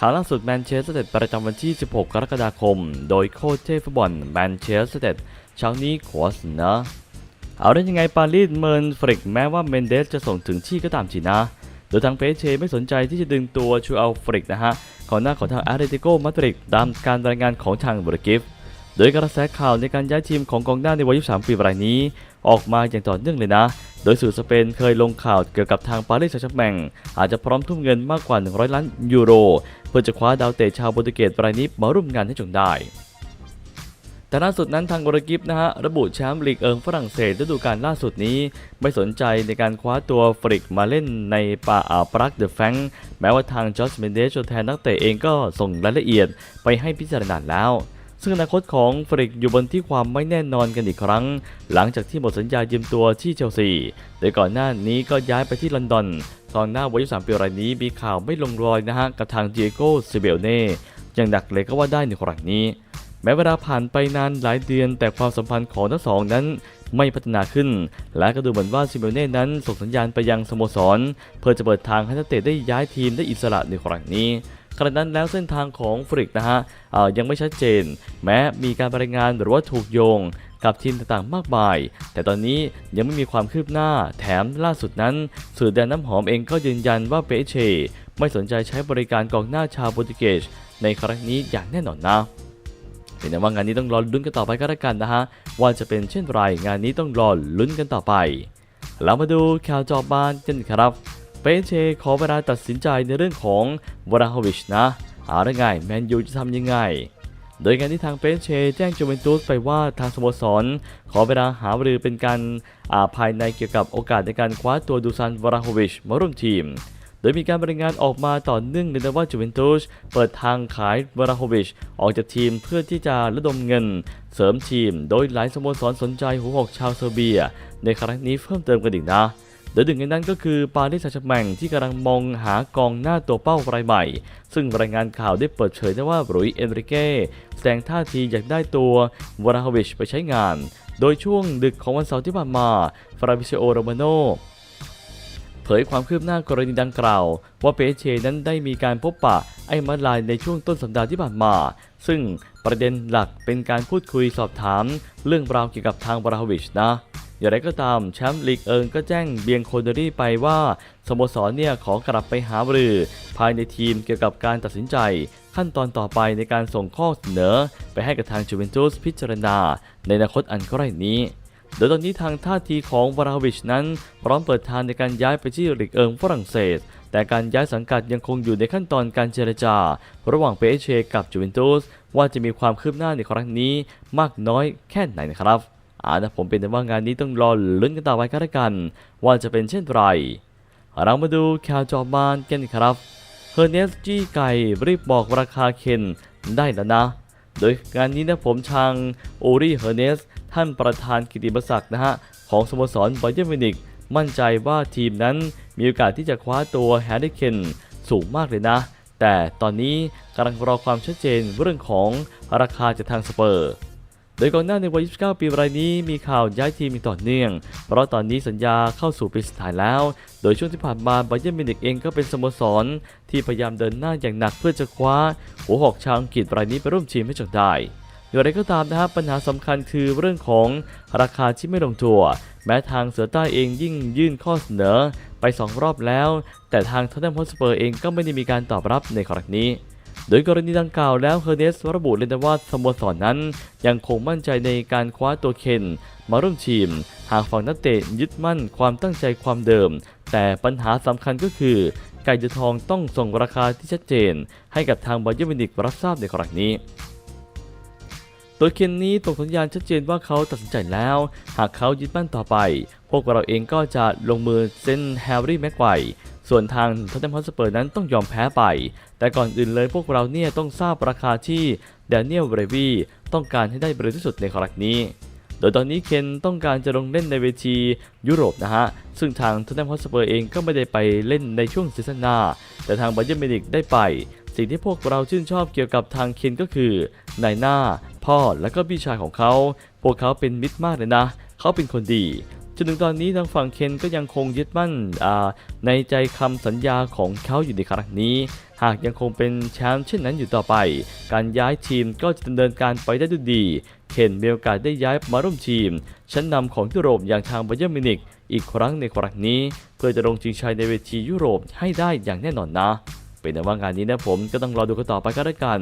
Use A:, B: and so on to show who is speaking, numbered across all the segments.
A: ข่าวล่าสุดแมนเชสเตอร์ยูไนประจำวันที่ 16 กรกฎาคม โดยโค้ชเทฟุตบอลแมนเชสเตอร์เช้านี้ขอเสนอเอาได้ยังไงปารีสเมินฟริกแม้ว่าเมนเดสจะส่งถึงที่ก็ตามทีนะ โดยทางเปเชไม่สนใจที่จะดึงตัวชูเอาฟริกนะฮะก่อนหน้าของทางอาร์เรติโกมาดริดตามการรายงานของทางบริกิฟ โดยกระแสข่าวในการย้ายทีมของกองหน้าในวัย 23 ปีรายนี้ ออกมาอย่างต่อเนื่องเลยนะ โดยสื่อสเปนเคยลงข่าวเกี่ยวกับทางปารีสแซงต์แชร์แมงอาจจะพร้อมทุ่มเงินมากกว่า 100 ล้านยูโร เพื่อจะคว้าดาวเตะชาวโปรตุเกสรายนี้มาร่วมงานให้จงได้แต่ล่าสุดนั้นทางบริกิฟนะฮะระบุแชมป์ลีกเอิงฝรั่งเศสฤดูกาลล่าสุดนี้ ไม่สนใจในการคว้าตัวฟริกมาเล่นในป่าอ่าวปรักเดอะแฟงแม้ว่าทางจอร์จเมนเดสตัวแทนนักเตะเองก็ส่งรายละเอียดไปให้พิจารณาแล้ว ซึ่งอนาคตของฟริกอยู่บนที่ความไม่แน่นอนกันอีกครั้ง หลังจากที่หมดสัญญายืมตัวที่เชลซี โดยก่อนหน้านี้ก็ย้ายไปที่ลอนดอนกองหน้าวัย23ปีรายนี้มีข่าวไม่ลงรอยนะฮะกับทางเดียโก้ซิเบลเน่อย่างหนักเลยก็ว่าได้ในครั้งนี้ แม้เวลาผ่านไปนานหลายเดือนแต่ความสัมพันธ์ของทั้งสองนั้นไม่พัฒนาขึ้น และก็ดูเหมือนว่าซิเมลเน่นั้นส่งสัญญาณไปยังสโมสร เพื่อจะเปิดทางให้นักเตะได้ย้ายทีมได้อิสระในครั้งนี้ ขณะนั้นแล้วเส้นทางของฟริกนะฮะยังไม่ชัดเจน แม้มีการรายงานหรือว่าถูกโยงกับทีมต่างๆ มากมาย แต่ตอนนี้ยังไม่มีความคืบหน้า แถมล่าสุดนั้น สื่อแดนน้ำหอมเองก็ยืนยันว่าเปเช ไม่สนใจใช้บริการกองหน้าชาวโปรตุเกสในครั้งนี้อย่างแน่นอนนะเป็นแต่ว่างานนี้ต้องรอลุ้นกันต่อไปก็แล้วกันนะฮะ ว่าจะเป็นเช่นไรงานนี้ต้องรอลุ้นกันต่อไป เรามาดูข่าวจอบานกันครับ เปเชขอเวลาตัดสินใจในเรื่องของวราฮวิชนะหาได้ไงแมนยูจะทำยังไง โดยงานที่ทางเปนเชแจ้งจูเวนตุสไปว่าทางสโมสร ขอเวลาหารือเป็นการอ่าภายในเกี่ยวกับโอกาสในการคว้าตัวดูซันวราฮวิชมาร่วมทีมโดยมีการบรายงานออกมาต่อเนื่องเลยนะว่าจูเวนตุสเปิดทางขายวราโฮวิชออกจากทีมเพื่อที่จะระดมเงิน เสริมทีม โดยหลายสโมสรสนใจหัวหอกชาวเซอร์เบีย ในครั้งนี้เพิ่มเติมกันอีกนะ โดยหนึ่งในนั้นก็คือปารีสแซงต์แชร์แมงที่กำลังมองหากองหน้าตัวเป้ารายใหม่ ซึ่งรายงานข่าวได้เปิดเผยได้ว่าบรุยเอนริเก้แสดงท่าทีอยากได้ตัววราโฮวิชไปใช้งาน โดยช่วงดึกของวันเสาร์ที่ผ่านมาฟราบิเชโอโรมาโนเผยความคืบหน้ากรณีดังกล่าว ว่าเปเชนั้นได้มีการพบปะไอ้มาลายในช่วงต้นสัปดาห์ที่ผ่านมา ซึ่งประเด็นหลักเป็นการพูดคุยสอบถาม เรื่องราวเกี่ยวกับทางบราฮวิชนะ อย่างไรก็ตามแชมป์ลีกเอิงก็แจ้งเบียงโคเดอรี่ไปว่าสโมสรเนี่ยขอกลับไปหาบรือ ภายในทีมเกี่ยวกับการตัดสินใจ ขั้นตอนต่อไปในการส่งข้อเสนอ ไปให้กับทางจูเวนตุสพิจารณา ในอนาคตอันใกล้นี้โดยตอนนี้ทางท่าทีของวราวิชนั้น พร้อมเปิดทางในการย้ายไปที่ลีกเอิงฝรั่งเศส แต่การย้ายสังกัดยังคงอยู่ในขั้นตอนการเจรจา ระหว่างเปเชกับจูเวนตุสว่าจะมีความคืบหน้าในครั้งนี้มากน้อยแค่ไหนนะครับ อ่านะผมเป็นแต่ว่างานนี้ต้องรอลุ้นกันต่อไปก็แล้วกัน ว่าจะเป็นเช่นไร เรามาดูข่าวจอบานกันครับเฮอร์เนสจี้ไก่รีบบอกราคาเคนได้แล้วนะ โดยงานนี้นะผมทางโอรีเฮอร์เนส ท่านประธานกิติมศักดิ์นะฮะ ของสโมสรไบเยอร์มิวนิกมั่นใจว่าทีมนั้นมีโอกาสที่จะคว้าตัวแฮร์รี่เคนสูงมากเลยนะ แต่ตอนนี้กำลังรอความชัดเจนเรื่องของราคาจากทางสเปอร์ โดยก่อนหน้าในวัย 29 ปีรายนี้มีข่าวย้ายทีมต่อเนื่อง เพราะตอนนี้สัญญาเข้าสู่ปีสุดท้ายแล้ว โดยช่วงที่ผ่านมาไบเยอร์มิวนิกเองก็เป็นสโมสร ที่พยายามเดินหน้าอย่างหนักเพื่อจะคว้า หัวหอกชาวอังกฤษรายนี้ไปร่วมทีมให้จนได้อย่างไรก็ตามนะครับปัญหาสำคัญคือเรื่องของราคาที่ไม่ลงตัว แม้ทางเสือใต้เองยิ่งยื่นข้อเสนอไป 2 รอบแล้ว แต่ทางทอตแนมฮอสเปอร์เองก็ไม่ได้มีการตอบรับในครั้งนี้ โดยกรณีดังกล่าวแล้วเฮอร์เนสระบุเลยนะว่าสโมสรนนั้น ยังคงมั่นใจในการคว้าตัวเคนมาร่วมทีม หากฝั่งนักเตะยึดมั่นความตั้งใจความเดิม แต่ปัญหาสำคัญก็คือ ไก่เดือทองต้องส่งราคาที่ชัดเจน ให้กับทางบาเยอร์มินิกรับทราบในครั้งนี้โดยเคนนี้ส่งสัญญาณชัดเจนว่าเขาตัดสินใจแล้ว หากเขายึดมั่นต่อไป พวกเราเองก็จะลงมือเซ็นแฮร์รี่แม็กไกว ส่วนทางท็อตแนมฮอตสเปอร์นั้นต้องยอมแพ้ไป แต่ก่อนอื่นเลยพวกเราเนี่ยต้องทราบราคาที่แดเนียลเบรวีต้องการให้ได้บริที่สุดในครั้งนี้ โดยตอนนี้เคนต้องการจะลงเล่นในเวทียุโรปนะฮะ ซึ่งทางท็อตแนมฮอตสเปอร์เองก็ไม่ได้ไปเล่นในช่วงซีซั่นหน้า แต่ทางบาเยอร์มินิกได้ไป สิ่งที่พวกเราชื่นชอบเกี่ยวกับทางเคนก็คือนายหน้า พ่อและก็พี่ชายของเขา พวกเขาเป็นมิตรมากเลยนะ เขาเป็นคนดี จนถึงตอนนี้ทางฝั่งเคนก็ยังคงยึดมั่นในใจคำสัญญาของเขาอยู่ในครั้งนี้ หากยังคงเป็นแชมป์เช่นนั้นอยู่ต่อไป การย้ายทีมก็จะดำเนินการไปได้ด้วยดี เคนมีโอกาสได้ย้ายมาร่วมทีม ชั้นนำของยุโรปอย่างทางไบเยอร์มินิกอีกครั้งในครั้งนี้ เพื่อจะลงชิงชัยในเวทียุโรปให้ได้อย่างแน่นอนนะเป็นแต่ว่างานนี้นะผมก็ต้องรอดูกันต่อไปก็แล้วกัน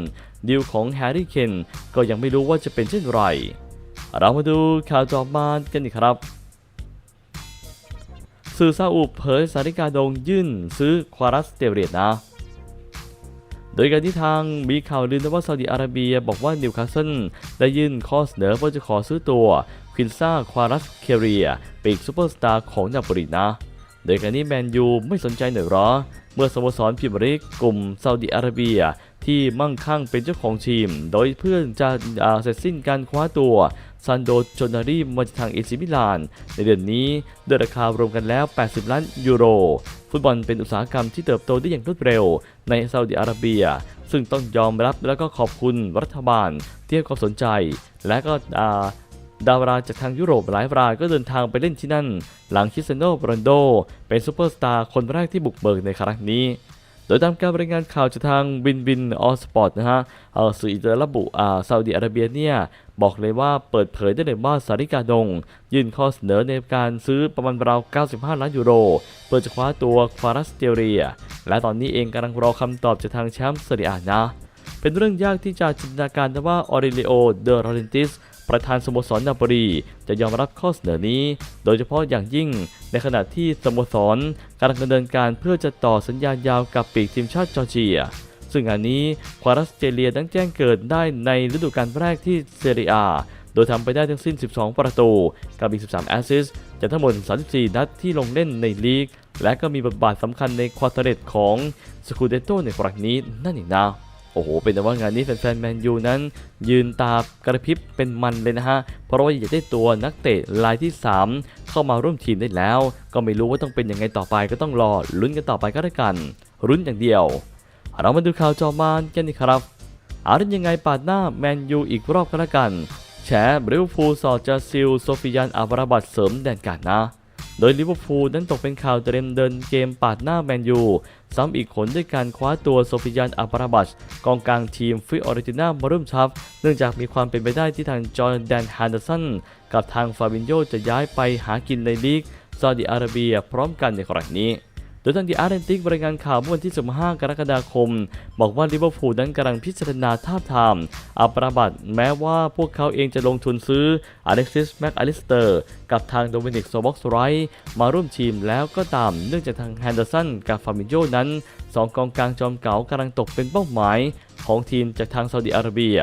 A: ดีลของแฮร์รี่เคนก็ยังไม่รู้ว่าจะเป็นเช่นไร เรามาดูข่าวต่อมากันอีกครับ สื่อซาอุเผยสาริกาดงยื่นซื้อควารัสเตเรียนะ โดยการที่ทางมีข่าวลือนะว่าซาอุดิอาระเบียบอกว่านิวคาสเซิลได้ยื่นข้อเสนอว่าจะขอซื้อตัวควินซ่าควารัสเคเรียปีกซูเปอร์สตาร์ของนาโปลีนะ โดยการนี้แมนยูไม่สนใจหน่อยหรอ เมื่อสโมสรพรีเมียร์ลีกกลุ่มซาอุดิอาระเบีย ที่มั่งคั่งเป็นเจ้าของทีม โดยเพื่อนจะเสร็จสิ้นการคว้าตัวซันโดโจนารีมาจากทางเอซิมิลาน ในเดือนนี้ด้วยราคารวมกันแล้ว 80 ล้านยูโร ฟุตบอลเป็นอุตสาหกรรมที่เติบโตได้อย่างรวดเร็ว ในซาอุดิอาระเบีย ซึ่งต้องยอมรับและก็ขอบคุณรัฐบาลที่ให้ความสนใจ และก็อ่าดาราจากทางยุโรปหลายรายก็เดินทางไปเล่นที่นั่น หลังคิสเตียโนโรนัลโด เป็นซูเปอร์สตาร์คนแรกที่บุกเบิกในครั้งนี้ โดยตามการรายงานข่าวจากทางบินบินออสปอร์ตนะฮะเออสื่ออิสราลระบุอ่าซาอุดิอาระเบียเนี่ยบอกเลยว่าเปิดเผยได้เลยว่าซาริกาดง ยื่นข้อเสนอในการซื้อประมาณราว 95 ล้านยูโร เพื่อจะคว้าตัวควารัสเตเรีย และตอนนี้เองกำลังรอคำตอบจากทางแชมป์ซาอุดิอานะ เป็นเรื่องยากที่จะจินตนาการว่าออริเลโอเดอรอเรนติส ประธานสโมสรนาโปลีจะยอมรับข้อเสนอนี้ โดยเฉพาะอย่างยิ่งในขณะที่สโมสรกำลังดำเนินการเพื่อจะต่อสัญญายาวกับปีกทีมชาติจอร์เจีย ซึ่งงานนี้ควารัสเตเลียนั้นแจ้งเกิดได้ในฤดูกาลแรกที่เซเรียโดยทำไปได้ทั้งสิ้น 12 ประตู กับอีก 13 แอสซิสต์จากทั้งหมด 34 นัดที่ลงเล่นในลีก และก็มีบทบาทสำคัญในควอเตเรตของสกูเดโตในครั้งนี้นั่นเองนะ โอ้โห เป็นแต่ว่างานนี้แฟนๆแมนยูนั้น ยืนตากระพริบเป็นมันเลยนะฮะ เพราะว่าอยากได้ตัวนักเตะรายที่ 3 เข้ามาร่วมทีมได้แล้ว ก็ไม่รู้ว่าต้องเป็นยังไงต่อไปก็ต้องรอลุ้นกันต่อไปก็แล้วกันลุ้นอย่างเดียว เรามาดูข่าวจอมานกันดีครับอารื่องยังไงปาดหน้าแมนยูอีกรอบก็แล้วกันแฉบริวฟูลสอดจาซิลโซฟิยันอาบราบัตเสริมแดนการนะ โดยลิเวอร์พูลนั้นตกเป็นข่าวเตรียมเดินเกมปาดหน้าแมนยู ซ้ำอีกขนด้วยการคว้าตัวโซฟิยานอับราบัชกองกลางทีมฟิออริจินามาร่วมทัพ เนื่องจากมีความเป็นไปได้ที่ทางจอร์แดนฮันเดอร์สันกับทางฟาบินโยจะย้ายไปหากินในลีกซาอุดิอาระเบียพร้อมกันในครั้งนี้ โดยทางดีอาร์เรนติกรายงานข่าวเมื่อวันที่ 15 กรกฎาคม บอกว่าลิเวอร์พูลนั้นกำลังพิจารณาท่าทามอับราบัตแม้ว่าพวกเขาเองจะลงทุนซื้ออเล็กซิสแม็กอลิสเตอร์กับทางโดมินิกโซบ็อกซ์ไรท์มาร่วมทีมแล้วก็ตามเนื่องจากทางแฮนเดอร์สันกับฟาบิโยนั้นสองกองกลางจอมเก๋ากำลังตกเป็นเป้าหมายของทีมจากทางซาอุดิอาระเบีย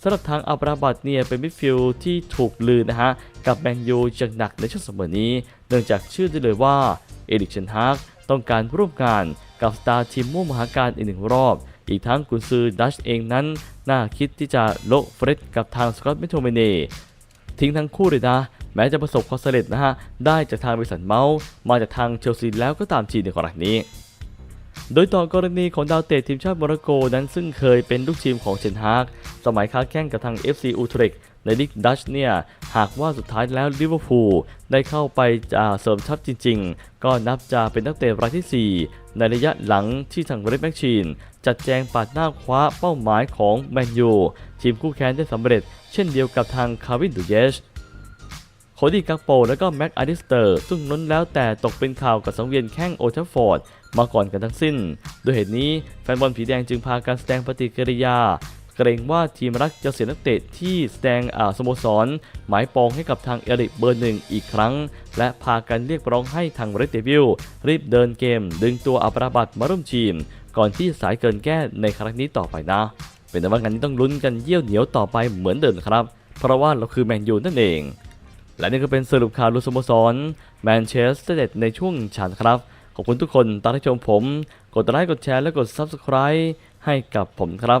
A: สำหรับทางอับราบัตเนี่ยเป็นมิดฟิลด์ที่ถูกลือนะฮะ กับแมนยูอย่างหนักในช่วงสมอนี้ เนื่องจากชื่อได้เลยว่า เอริกเชนฮาก ต้องการร่วมงานกับสตาร์ทีมม่งมหาการอีกหนึ่งรอบ อีกทั้งกุนซือดัชเองนั้น น่าคิดที่จะโละเฟรดกับทางสกอตต์เมโทเมเนทิ้งทั้งคู่เลยนะ แม้จะประสบความสำเร็จนะฮะ ได้จากทางบริษัทเมาส์มาจากทางเชลซีแล้วก็ตามทีในกรณีนี้โดยต่อกรณีของดาวเตะทีมชาติโมร็อกโกนั้นซึ่งเคยเป็นลูกทีมของเชนฮากสมัยค้าแข่งกับทาง FC อูทเรก ในลีกดัชเนี่ย หากว่าสุดท้ายแล้วลิเวอร์พูลได้เข้าไปอ่าเสริมทัพจริง ๆ ก็นับจะเป็นนักเตะรายที่ 4 ในระยะหลังที่ทางเรดแมชชีน จัดแจงปาดหน้าคว้าเป้าหมายของแมนยูทีมคู่แข่งได้สำเร็จ เช่นเดียวกับทางคาวินดูเยชโคดี้กักโปและก็แม็กอาริสเตอร์ ซึ่งล้นแล้วแต่ตกเป็นข่าวกับสังเวียนแข้งโอทัฟฟอร์ดมาก่อนกันทั้งสิ้น โดยเหตุนี้แฟนบอลผีแดงจึงพาการแสดงปฏิกิริยา เกรงว่าทีมรักจะเสียนักเตะที่แสดงสโมสร หมายปองให้กับทางเอริกเบอร์หนึ่งอีกครั้ง และพากันเรียกร้องให้ทางเรดเดวิลรีบเดินเกม ดึงตัวอับราบัตมาร่วมทีม ก่อนที่สายเกินแก้ในครั้งนี้ต่อไปนะ เป็นแต่ว่างานนี้ต้องลุ้นกันเยี่ยวเหนียวต่อไปเหมือนเดิมครับ เพราะว่าเราคือแมนยูนั่นเอง และนี่ก็เป็นสรุปข่าวลุสโมสรแมนเชสเตอร์เดในช่วงฉันครับขอบคุณทุกคนตามที่ชมผม กดไลค์กดแชร์และกด Subscribe ให้กับผมครับ